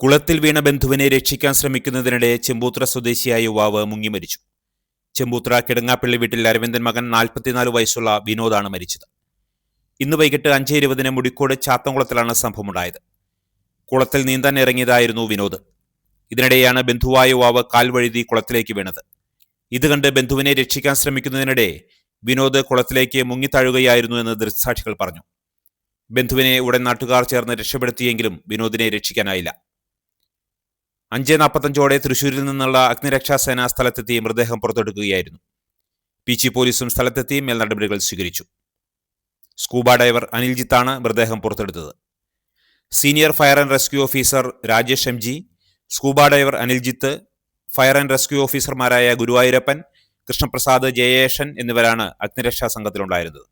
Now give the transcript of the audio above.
കുളത്തിൽ വീണ ബന്ധുവിനെ രക്ഷിക്കാൻ ശ്രമിക്കുന്നതിനിടെ ചെമ്പൂത്ര സ്വദേശിയായ യുവാവ് മുങ്ങി മരിച്ചു. ചെമ്പൂത്ര കിടങ്ങാപ്പള്ളി വീട്ടിൽ അരവിന്ദൻ മകൻ നാൽപ്പത്തിനാല് വയസ്സുള്ള വിനോദാണ് മരിച്ചത്. ഇന്ന് വൈകിട്ട് അഞ്ച് ഇരുപതിന് മുടിക്കോട് ചാത്തംകുളത്തിലാണ് സംഭവമുണ്ടായത്. കുളത്തിൽ നീന്താൻ ഇറങ്ങിയതായിരുന്നു വിനോദ്. ഇതിനിടെയാണ് ബന്ധുവായ യുവാവ് കാൽവഴുതി കുളത്തിലേക്ക് വീണത്. ഇത് കണ്ട് ബന്ധുവിനെ രക്ഷിക്കാൻ ശ്രമിക്കുന്നതിനിടെ വിനോദ് കുളത്തിലേക്ക് മുങ്ങിത്താഴുകയായിരുന്നു എന്ന് ദൃക്സാക്ഷികൾ പറഞ്ഞു. ബന്ധുവിനെ ഉടൻ നാട്ടുകാർ ചേർന്ന് രക്ഷപ്പെടുത്തിയെങ്കിലും വിനോദിനെ രക്ഷിക്കാനായില്ല. അഞ്ച് നാൽപ്പത്തഞ്ചോടെ തൃശൂരിൽ നിന്നുള്ള അഗ്നിരക്ഷാസേന സ്ഥലത്തെത്തി മൃതദേഹം പുറത്തെടുക്കുകയായിരുന്നു. പി ജി പോലീസും സ്ഥലത്തെത്തി മേൽനടപടികൾ സ്വീകരിച്ചു. സ്കൂബ ഡൈവർ അനിൽജിത്താണ് മൃതദേഹം പുറത്തെടുത്തത്. Senior fire and rescue officer Rajesh M G scuba diver Aniljith fire and rescue ഓഫീസർമാരായ ഗുരുവായൂരപ്പൻ കൃഷ്ണപ്രസാദ് ജയേഷൻ എന്നിവരാണ് അഗ്നിരക്ഷാ സംഘത്തിലുണ്ടായിരുന്നത്.